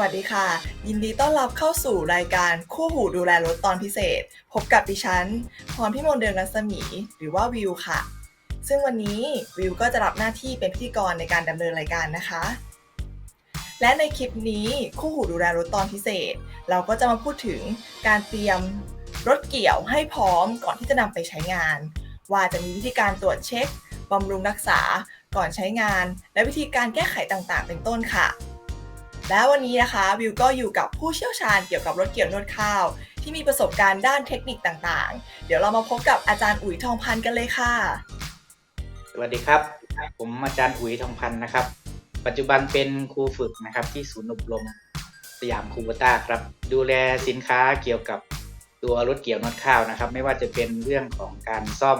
วัสดีค่ะ ยินดีต้อนรับเข้าสู่รายการคู่หูดูแลรถตอนพิเศษ พบกับดิฉัน พรพิมลเดือนรัศมี หรือว่าวิวค่ะ ซึ่งวันนี้วิวก็จะรับหน้าที่เป็นพิธีกรในการดำเนินรายการนะคะ และในคลิปนี้คู่หูดูแลรถตอนพิเศษ เราก็จะมาพูดถึงการเตรียมรถเกี่ยวให้พร้อมก่อนที่จะนำไปใช้งาน ว่าจะมีวิธีการตรวจเช็คบำรุงรักษาก่อนใช้งาน และวิธีการแก้ไขต่างๆ เป็นต้นค่ะ และวันนี้นะคะวิวก็อยู่กับผู้เชี่ยวชาญเกี่ยวกับรถเกี่ยวนวดข้าว ที่มีประสบการณ์ด้านเทคนิคต่างๆ เดี๋ยวเรามาพบกับอาจารย์อุ๋ยทองพันธ์กันเลยค่ะ สวัสดีครับ ผมอาจารย์อุ๋ยทองพันธ์นะครับ ปัจจุบันเป็นครูฝึกนะครับที่ศูนย์อบรมสยามคูโบต้าครับ ดูแลสินค้าเกี่ยวกับตัวรถเกี่ยวนวดข้าวนะครับ ไม่ว่าจะเป็นเรื่องของการซ่อม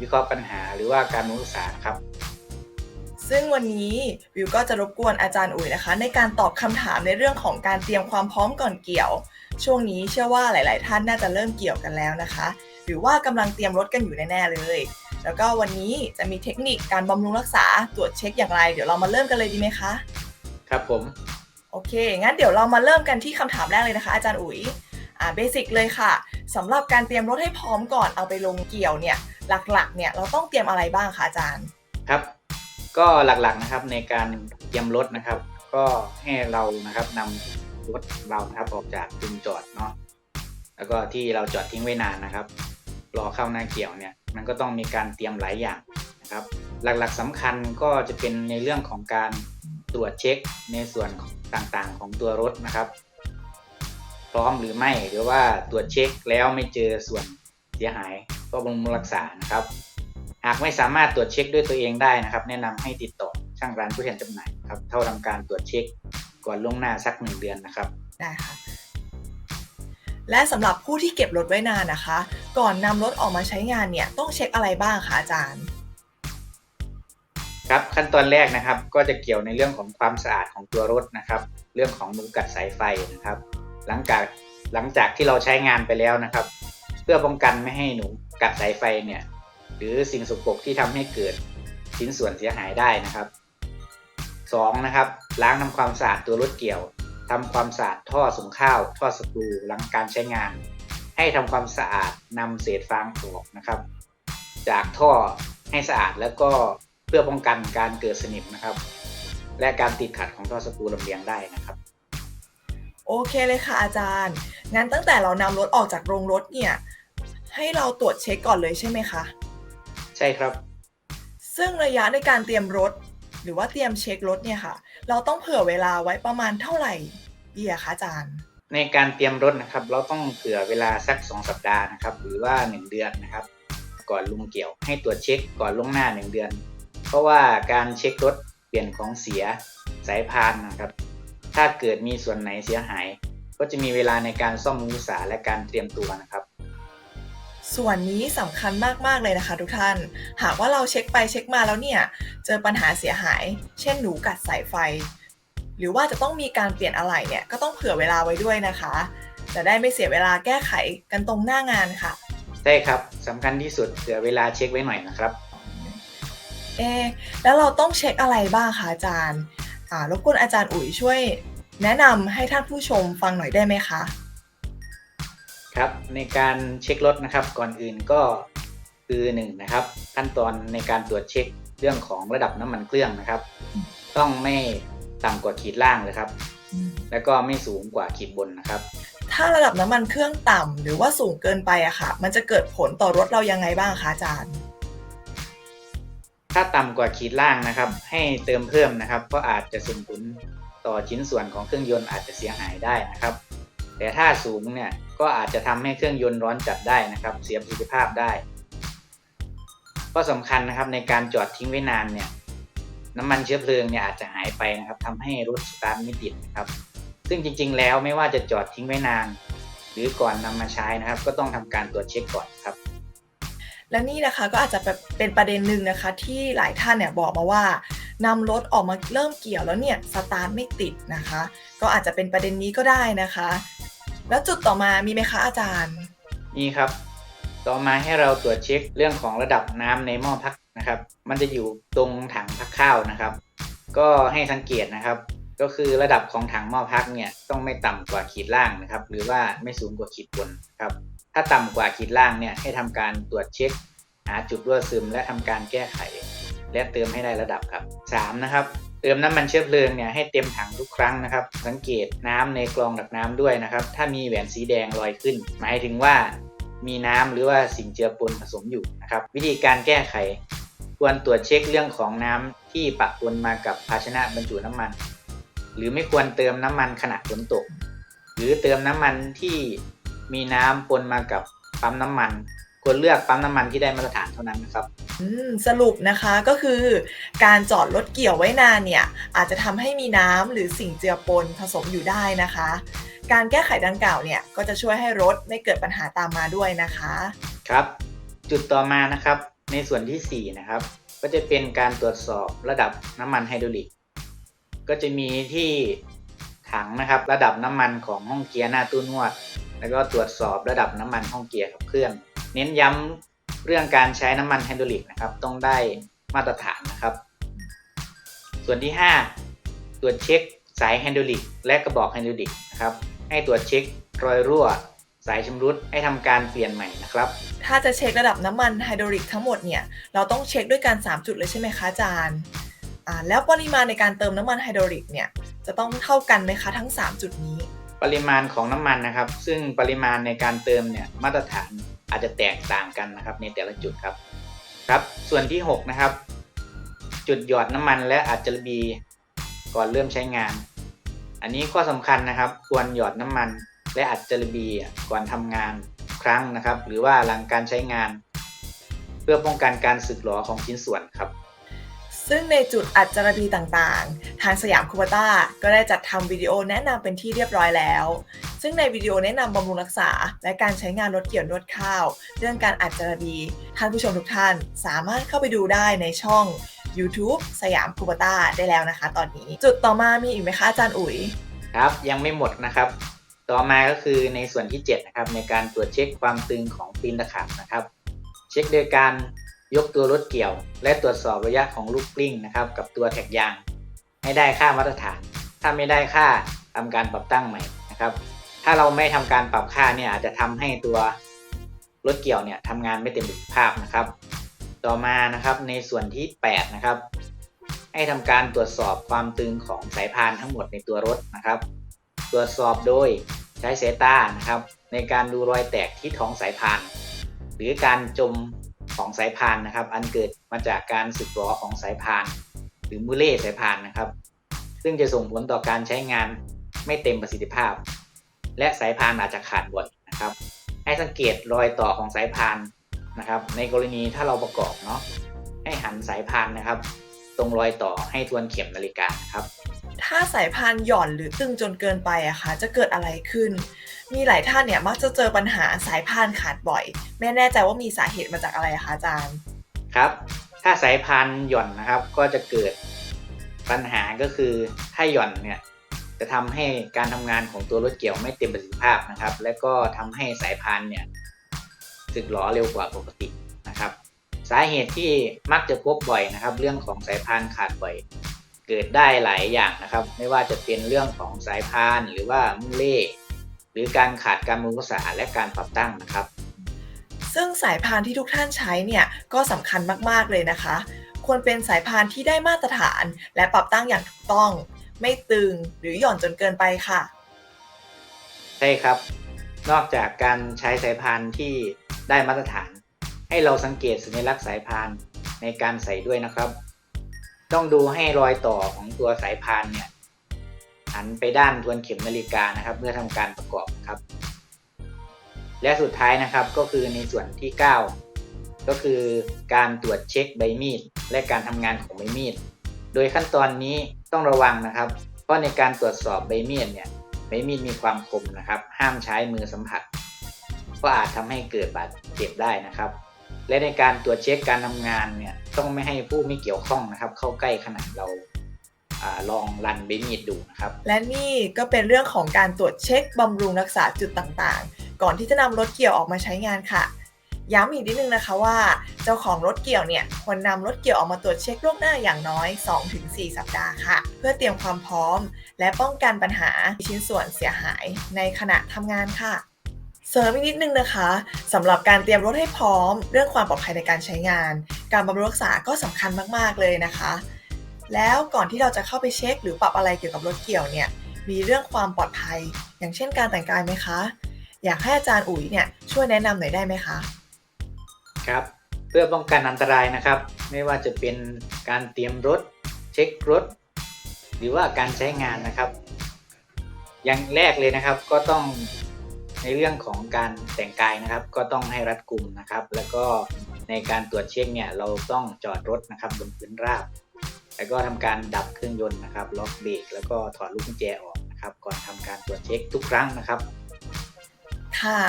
วิเคราะห์ปัญหาหรือว่าการรู้สาครับ ซึ่งวันนี้วิวก็จะรบกวนอาจารย์อุ๋ยนะคะ ในการตอบคำถามในเรื่องของการเตรียมความพร้อมก่อนเกี่ยว ช่วงนี้เชื่อว่าหลาย ๆ ท่านน่าจะเริ่มเกี่ยวกันแล้วนะคะ หรือว่ากำลังเตรียมรถกันอยู่แน่ ๆ เลย แล้วก็วันนี้จะมีเทคนิคการบำรุงรักษาตรวจเช็คอย่างไร เดี๋ยวเรามาเริ่มกันเลยดีไหมคะ ครับผม โอเค งั้นเดี๋ยวเรามาเริ่มกันที่คำถามแรกเลยนะคะ อาจารย์อุ๋ยอ่าเบสิกเลยค่ะสำหรับการเตรียมรถให้พร้อมก่อนเอาไปลงเกี่ยวเนี่ยหลัก ๆ เนี่ยเราต้องเตรียมอะไรบ้างคะอาจารย์ ครับ ก็หลักๆนะครับในการเตรียมรถนะครับ ก็ให้เรานะครับนำรถเรานะครับออกจากจุดจอดเนาะแล้วก็ที่เราจอดทิ้งไว้นานนะครับรอเข้าหน้าเกี่ยวเนี่ยมันก็ต้องมีการเตรียมหลายอย่างนะครับ หลักๆสำคัญก็จะเป็นในเรื่องของการตรวจเช็คในส่วนต่างๆของตัวรถนะครับ พร้อมหรือไม่หรือว่าตรวจเช็คแล้วไม่เจอส่วนเสียหายก็บำรุงรักษานะครับ หากไม่สามารถตรวจเช็คด้วยตัวเองได้นะครับ แนะนำให้ติดต่อช่างร้านผู้แทนจำหน่ายครับเท่าทำการตรวจเช็คก่อนล่วงหน้าสักหนึ่งเดือนนะครับได้ค่ะและสำหรับผู้ที่เก็บรถไว้นานนะคะ ก่อนนำรถออกมาใช้งานเนี่ยต้องเช็คอะไรบ้างคะอาจารย์ ครับขั้นตอนแรกนะครับ ก็จะเกี่ยวในเรื่องของความสะอาดของตัวรถนะครับ เรื่องของหนูกัดสายไฟนะครับ หลังจากหลังจากที่เราใช้งานไปแล้วนะครับ เพื่อป้องกันไม่ให้หนูกัดสายไฟเนี่ยห รือสิ่งสกปรกที่ทำให้เกิดชิ้นส่วนเสียหายได้นะครับสองนะครับ ล้างทำความสะอาดตัวรถเกี่ยวทำความสะอาดท่อส่งข้าว ท่อสกรูหลังการใช้งาน ให้ทำความสะอาดนำเศษฟางออกนะครับ จากท่อให้สะอาดแล้วก็เพื่อป้องกันการเกิดสนิมนะครับ และการติดขัดของท่อสกรูลำเลียงได้นะครับโอเคเลยค่ะอาจารย์ งั้นตั้งแต่เรานำรถออกจากโรงรถเนี่ย ให้เราตรวจเช็คก่อนเลยใช่ไหมคะ ใช่ครับ ซึ่งระยะในการเตรียมรถ หรือว่าเตรียมเช็ครถเนี่ยค่ะ เราต้องเผื่อเวลาไว้ประมาณเท่าไหร่ดีอะคะอาจารย์ ในการเตรียมรถนะครับ เราต้องเผื่อเวลาสัก 2 สัปดาห์นะครับ หรือว่า 1 เดือนนะครับ ก่อนลุงเกี่ยวให้ตรวจเช็คก่อนล่วงหน้า 1 เดือน เพราะว่าการเช็ครถเปลี่ยนของเสียสายพานนะครับ ถ้าเกิดมีส่วนไหนเสียหาย ก็จะมีเวลาในการซ่อมมือสาและการเตรียมตัวนะครับ ส่วนนี้สำคัญมาก ๆ เลยนะคะทุกท่าน หากว่าเราเช็คไปเช็คมาแล้วเนี่ย เจอปัญหาเสียหาย เช่นหนูกัดสายไฟ หรือว่าจะต้องมีการเปลี่ยนอะไหล่เนี่ย ก็ต้องเผื่อเวลาไว้ด้วยนะคะ จะได้ไม่เสียเวลาแก้ไขกันตรงหน้างานค่ะ ใช่ครับสำคัญที่สุดเผื่อเวลาเช็คไว้หน่อยนะครับ เอะแล้วเราต้องเช็คอะไรบ้างคะอาจารย์อ่ารบกวนอาจารย์อุ๋ยช่วย แนะนำให้ท่านผู้ชมฟังหน่อยได้ไหมคะ ครับในการเช็ครถนะครับก่อนอื่นก็คือหนึ่งนะครับ ขั้นตอนในการตรวจเช็คเรื่องของระดับน้ำมันเครื่องนะครับ ต้องไม่ต่ำกว่าขีดล่างเลยครับ แล้วก็ไม่สูงกว่าขีดบนนะครับ ถ้าระดับน้ำมันเครื่องต่ำหรือว่าสูงเกินไปอะค่ะ มันจะเกิดผลต่อรถเรายังไงบ้างคะอาจารย์ ถ้าต่ำกว่าขีดล่างนะครับ ให้เติมเพิ่มนะครับเพราะอาจจะส่งผลต่อชิ้นส่วนของเครื่องยนต์อาจจะเสียหายได้นะครับ แต่ถ้าสูงเนี่ย ก็อาจจะทำให้เครื่องยนต์ร้อนจัดได้นะครับ เสียประสิทธิภาพได้ข้อสำคัญนะครับในการจอดทิ้งไว้นานเนี่ยน้ำมันเชื้อเพลิงเนี่ยอาจจะหายไปนะครับทำให้รถสตาร์ทไม่ติดนะครับ ซึ่งจริง ๆ แล้วไม่ว่าจะจอดทิ้งไว้นาน หรือก่อนนำมาใช้นะครับ ก็ต้องทำการตรวจเช็คก่อนครับและนี่นะคะก็อาจจะเป็นประเด็นหนึ่งนะคะ ที่หลายท่านเนี่ยบอกมาว่านำรถออกมาเริ่มเกี่ยวแล้วเนี่ยสตาร์ทไม่ติดนะคะ ก็อาจจะเป็นประเด็นนี้ก็ได้นะคะ แล้วจุดต่อมามีไหมคะอาจารย์ นี่ครับ ต่อมาให้เราตรวจเช็คเรื่องของระดับน้ำในหม้อพักนะครับ มันจะอยู่ตรงถังพักข้าวนะครับ ก็ให้สังเกตนะครับ ก็คือระดับของถังหม้อพักเนี่ยต้องไม่ต่ำกว่าขีดล่างนะครับ หรือว่าไม่สูงกว่าขีดบนครับ ถ้าต่ำกว่าขีดล่างเนี่ยให้ทำการตรวจเช็ค หาจุดรั่วซึม และทำการแก้ไข และเติมให้ได้ระดับครับ 3 นะครับ เติมน้ำมันเชื้อเพลิงเนี่ยให้เต็มถังทุกครั้งนะครับ สังเกตน้ำในกรองดักน้ำด้วยนะครับ ถ้ามีแหวนสีแดงลอยขึ้น หมายถึงว่ามีน้ำหรือว่าสิ่งเจือปนผสมอยู่นะครับ วิธีการแก้ไข ควรตรวจเช็คเรื่องของน้ำที่ปะปนมากับภาชนะบรรจุน้ำมัน หรือไม่ควรเติมน้ำมันขณะฝนตก หรือเติมน้ำมันที่มีน้ำปนมากับปั๊มน้ำมัน ควรเลือกปั๊มน้ำมันที่ได้มาตรฐานเท่านั้นนะครับอืมสรุปนะคะก็คือ การจอดรถเกี่ยวไว้นานเนี่ยอาจจะทำให้มีน้ำหรือสิ่งเจือปนผสมอยู่ได้นะคะ การแก้ไขดังกล่าวเนี่ยก็จะช่วยให้รถไม่เกิดปัญหาตามมาด้วยนะคะ ครับ จุดต่อมานะครับ ในส่วนที่ 4 นะครับ ก็จะเป็นการตรวจสอบระดับน้ำมันไฮดรอลิก ก็จะมีที่ถังนะครับระดับน้ำมันของห้องเกียร์หน้าตู้นวด แล้วก็ตรวจสอบระดับน้ำมันห้องเกียร์ขับเคลื่อน เน้นย้ำเรื่องการใช้น้ำมันไฮดรอลิกนะครับ ต้องได้มาตรฐานนะครับ ส่วนที่ 5 ตรวจเช็คสายไฮดรอลิกและกระบอกไฮดรอลิกนะครับ ให้ตรวจเช็ครอยรั่ว สายชำรุดให้ทำการเปลี่ยนใหม่นะครับ ถ้าจะเช็คระดับน้ำมันไฮดรอลิกทั้งหมดเนี่ย เราต้องเช็คด้วยการ 3 จุดเลยใช่ไหมคะอาจารย์อ่าแล้วปริมาณในการเติมน้ำมันไฮดรอลิกเนี่ยจะต้องเท่ากันไหมคะทั้ง 3 จุดนี้ ปริมาณของน้ำมันนะครับ ซึ่งปริมาณในการเติมเนี่ยมาตรฐาน อาจจะแตกต่างกันนะครับในแต่ละจุดครับครับ ส่วนที่ 6 นะครับ จุดหยอดน้ำมันและอาจจะบีก่อนเริ่มใช้งาน อันนี้ข้อสำคัญนะครับ ควรหยอดน้ำมัน และอัดจลบีก่อนทำงานครั้งนะครับ หรือว่าหลังการใช้งาน เพื่อป้องกันการสึกหรอของชิ้นส่วนครับ ซึ่งในจุดอัดจารบีต่างๆ ทางสยามคูบาต้าก็ได้จัดทำวิดีโอแนะนำเป็นที่เรียบร้อยแล้ว ซึ่งในวิดีโอแนะนำบำรุงรักษา และการใช้งานรถเกี่ยวนวดข้าว เรื่องการอัดจารบีท่านผู้ชมทุกท่านสามารถเข้าไปดูได้ในช่อง YouTube สยามคูบาต้าได้แล้วนะคะ ตอนนี้ จุดต่อมามีอีกไหมคะอาจารย์อุ๋ย ครับ ยังไม่หมดนะครับ ต่อมาก็คือในส่วนที่ 7 นะครับ ในการตรวจเช็คความตึงของตีนตะขาบนะครับ เช็คโดยการ ยกตัวรถเกี่ยว และตรวจสอบระยะของลูกกลิ้งนะครับกับตัวแท็กยาง ให้ได้ค่ามาตรฐาน ถ้าไม่ได้ค่าทำการปรับตั้งใหม่นะครับ ถ้าเราไม่ทำการปรับค่าเนี่ยอาจจะทำให้ตัวรถเกี่ยวเนี่ยทำงานไม่เต็มประสิทธิภาพนะครับ ต่อมานะครับในส่วนที่8นะครับให้ทำการตรวจสอบความตึงของสายพานทั้งหมดในตัวรถนะครับ ตรวจสอบโดยใช้สายตานะครับ ในการดูรอยแตกที่ท้องสายพาน หรือการจม ของสายพานนะครับ อันเกิดมาจากการสึกหรอของสายพาน หรือมือเล่สายพานนะครับ ซึ่งจะส่งผลต่อการใช้งานไม่เต็มประสิทธิภาพ และสายพานอาจจะขาดบ่อยนะครับ ให้สังเกตรอยต่อของสายพานนะครับ ในกรณีถ้าเราประกอบเนาะให้หันสายพานนะครับ ตรงรอยต่อให้ทวนเข็มนาฬิกานะครับ ถ้าสายพานหย่อนหรือตึงจนเกินไปอะคะจะเกิดอะไรขึ้น มีหลายท่านเนี่ยมักจะเจอปัญหาสายพานขาดบ่อยไม่แน่ใจว่ามีสาเหตุมาจากอะไรคะอาจารย์ครับ ถ้าสายพานหย่อนนะครับก็จะเกิดปัญหาก็คือถ้าหย่อนเนี่ยจะทำให้การทำงานของตัวรถเกี่ยวไม่เต็มประสิทธิภาพนะครับ และก็ทำให้สายพานเนี่ยสึกหรอเร็วกว่าปกตินะครับ สาเหตุที่มักจะพบบ่อยนะครับ เรื่องของสายพานขาดบ่อย เกิดได้หลายอย่างนะครับ ไม่ว่าจะเป็นเรื่องของสายพานหรือว่ามุ้งเล่หรือการขาดการบำรุงรักษาและการปรับตั้งนะครับ ซึ่งสายพานที่ทุกท่านใช้เนี่ยก็สำคัญมากๆเลยนะคะ ควรเป็นสายพานที่ได้มาตรฐาน และปรับตั้งอย่างถูกต้อง ไม่ตึงหรือหย่อนจนเกินไปค่ะ ใช่ครับ นอกจากการใช้สายพานที่ได้มาตรฐาน ให้เราสังเกตสัญลักษณ์สายพานในการใส่ด้วยนะครับ ต้องดูให้รอยต่อของตัวสายพานเนี่ยหันไปด้านทวนเข็มนาฬิกานะครับ เมื่อทำการประกอบครับ และสุดท้ายนะครับก็คือในส่วนที่ 9 ก็คือการตรวจเช็คใบมีด และการทำงานของใบมีด โดยขั้นตอนนี้ต้องระวังนะครับ เพราะในการตรวจสอบใบมีดเนี่ยใบมีดมีความคมนะครับ ห้ามใช้มือสัมผัส ก็อาจทำให้เกิดบาดเจ็บได้นะครับ และในการตรวจเช็คการทำงานเนี่ย ต้องไม่ให้ผู้ไม่เกี่ยวข้องนะครับ เข้าใกล้ขณะเราลองรันใบมีดดูนะครับ และนี่ก็เป็นเรื่องของการตรวจเช็คบำรุงรักษาจุดต่างๆ ก่อนที่จะนำรถเกี่ยวออกมาใช้งานค่ะ ย้ำอีกนิดนึงนะคะว่า เจ้าของรถเกี่ยวเนี่ยควรนำรถเกี่ยวออกมาตรวจเช็คล่วงหน้าอย่างน้อย 2-4 สัปดาห์ค่ะ เพื่อเตรียมความพร้อม และป้องกันปัญหาชิ้นส่วนเสียหายในขณะทำงานค่ะเสริมอีกนิดนึงนะคะสำหรับการเตรียมรถให้พร้อม เรื่องความปลอดภัยในการใช้งาน การบำรุงรักษาก็สำคัญมาก ๆ เลยนะคะ แล้วก่อนที่เราจะเข้าไปเช็ค หรือปรับอะไรเกี่ยวกับรถเกี่ยวเนี่ยมีเรื่องความปลอดภัย อย่างเช่นการแต่งกายไหมคะ อยากให้อาจารย์อุ๋ยเนี่ยช่วยแนะนำหน่อยได้ไหมคะ ครับ เพื่อป้องกันอันตรายนะครับ ไม่ว่าจะเป็นการเตรียมรถ เช็ครถ หรือว่าการใช้งานนะครับ อย่างแรกเลยนะครับก็ต้องในเรื่องของการแต่งกายนะครับ ก็ต้องให้รัดกุมนะครับ แล้วก็ ในการตรวจเช็คเนี่ยเราต้องจอดรถนะครับบนพื้นราบ แล้วก็ทำการดับเครื่องยนต์นะครับ ล็อกเบรกแล้วก็ถอดลูกกุญแจออกนะครับ ก่อนทำการตรวจเช็คทุกครั้งนะครับค่ะ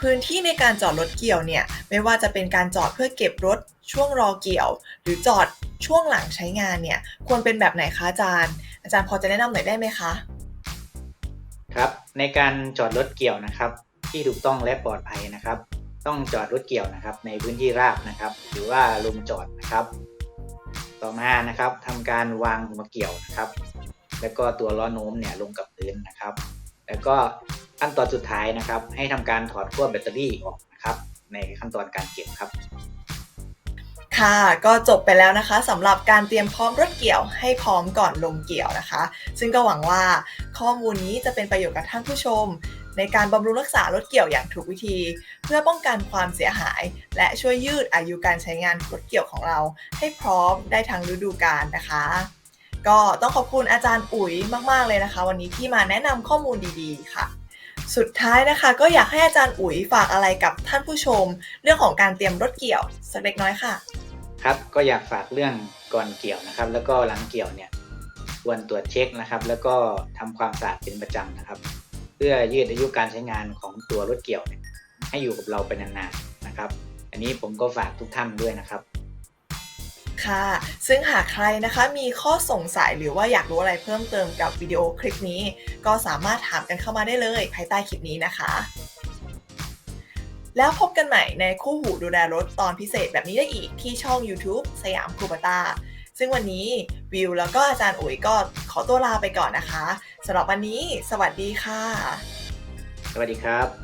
พื้นที่ในการจอดรถเกี่ยวเนี่ยไม่ว่าจะเป็นการจอดเพื่อเก็บรถช่วงรอเกี่ยว หรือจอดช่วงหลังใช้งานเนี่ยควรเป็นแบบไหนคะอาจารย์ อาจารย์พอจะแนะนำหน่อยได้ไหมคะครับในการจอดรถเกี่ยวนะครับ ที่ถูกต้องและปลอดภัยนะครับ ต้องจอดรถเกี่ยวนะครับ ในพื้นที่ราบนะครับ หรือว่าลงจอดนะครับ ต่อมานะครับทำการวางหัวเกี่ยวนะครับ แล้วก็ตัวล้อโน้มเนี่ยลงกับพื้นนะครับ แล้วก็ขั้นตอนสุดท้ายนะครับ ให้ทำการถอดขั้วแบตเตอรี่ออกนะครับ ในขั้นตอนการเก็บครับค่ะก็จบไปแล้วนะคะสำหรับการเตรียมพร้อมรถเกี่ยวให้พร้อมก่อนลงเกี่ยวนะคะ ซึ่งก็หวังว่าข้อมูลนี้จะเป็นประโยชน์กับท่านผู้ชม ในการบำรุงรักษารถเกี่ยวอย่างถูกวิธี เพื่อป้องกันความเสียหาย และช่วยยืดอายุการใช้งานรถเกี่ยวของเรา ให้พร้อมได้ทั้งฤดูกาลนะคะ ก็ต้องขอบคุณอาจารย์อุ๋ยมากๆเลยนะคะ วันนี้ที่มาแนะนำข้อมูลดีๆ ค่ะสุดท้ายนะคะก็อยากให้อาจารย์อุ๋ยฝากอะไรกับท่านผู้ชม เรื่องของการเตรียมรถเกี่ยวสักเล็กน้อยค่ะ ครับก็อยากฝากเรื่องก่อนเกี่ยวนะครับ แล้วก็หลังเกี่ยวเนี่ยควรตรวจเช็คนะครับ แล้วก็ทำความสะอาดเป็นประจำนะครับ พื่อยืดอายุการใช้งานของตัวรถเกี่ยวเนี่ยให้อยู่กับเราไปนานๆนะครับ อันนี้ผมก็ฝากทุกท่านด้วยนะครับค่ะ ซึ่งหากใครนะคะมีข้อสงสัยหรือว่าอยากรู้อะไรเพิ่มเติมกับวิดีโอคลิปนี้ ก็สามารถถามกันเข้ามาได้เลยภายใต้คลิปนี้นะคะ แล้วพบกันใหม่ในคู่หูดูแลรถตอนพิเศษแบบนี้ได้อีกที่ช่อง YouTube สยามคูปตาซึ่งวันนี้วิวแล้วก็อาจารย์อุ๋ยก็ขอตัวลาไปก่อนนะคะ สำหรับวันนี้ สวัสดีค่ะ สวัสดีครับ